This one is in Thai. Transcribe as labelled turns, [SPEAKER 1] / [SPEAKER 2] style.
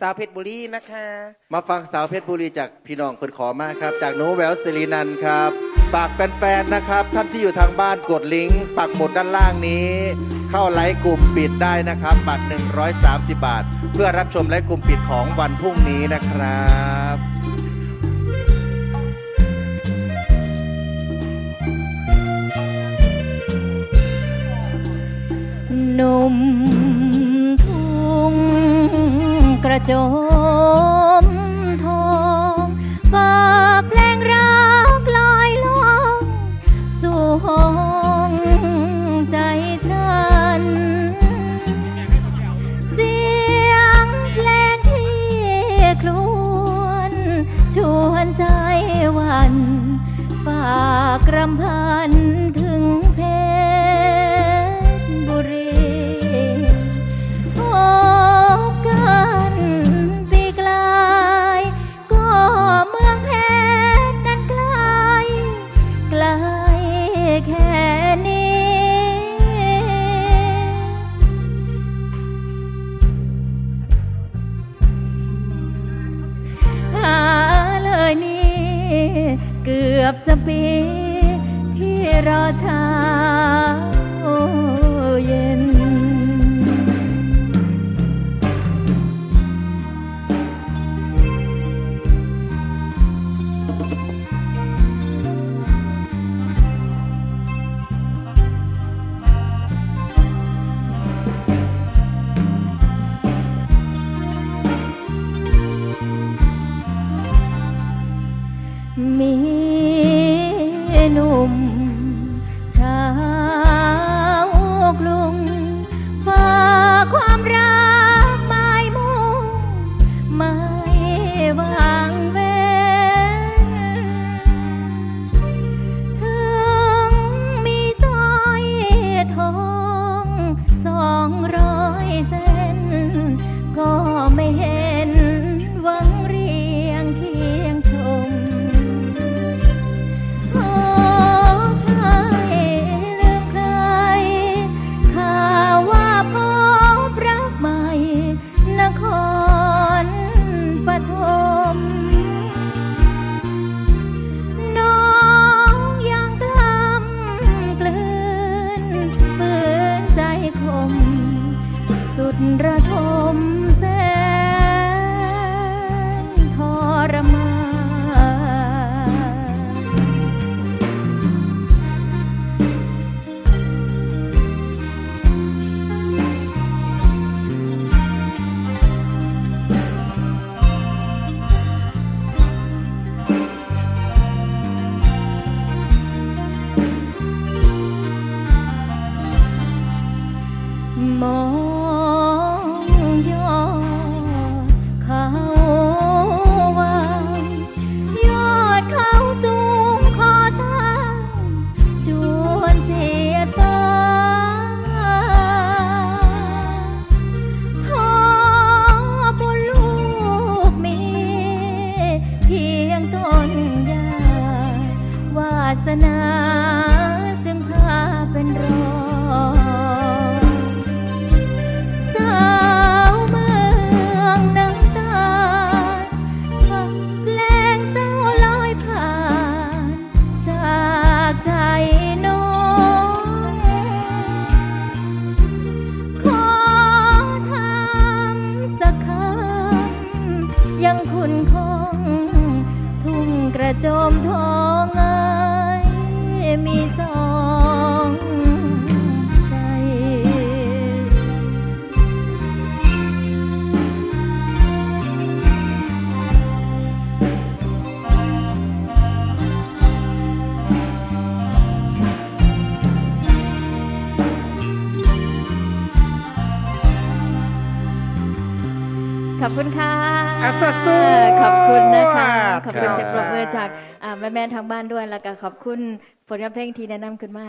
[SPEAKER 1] สาวเพชรบุรีนะคะ
[SPEAKER 2] มาฟังสาวเพชรบุรีจากพี่น้องเพิ่นขอมาครับ จากหนูแหววสิรินันท์ครับฝากแฟนๆนะครับ ท่านที่อยู่ทางบ้านกดลิงก์ปักหมุดด้านล่างนี้ เข้าไลค์กลุ่มปิดได้นะครับบัตร130 บาท เพื่อรับชมไลค์กลุ่มปิดของวันพรุ่งนี้นะครับ
[SPEAKER 3] หนุ่มทุ่งก ระโจมทองฝากเพลงรักลอยลองสู่ห้องใจฉัน เสียงเพลงที่ครวน ชวนใจวัน ฝากรำพัน เกือบจะปีที่รอเช้าเย็นมี ระท สนาจึงพาเป็นรองสาวเมืองน้ำตาพักเพลงเศร้าลอยผ่าน จากใจน้องขอทำสักคำยังคุณคงทุ่งกระโจมทอง มีสอง ขอบคุณค่ะ
[SPEAKER 1] อะสู้ๆ
[SPEAKER 3] ขอบคุณนะคะ ขอบคุณ
[SPEAKER 1] ครับ
[SPEAKER 3] เสียงปรบมือจากแม่แม่ๆทางบ้านด้วยแล้วก็ขอบคุณผลงานเพลงที่แนะนำขึ้นมา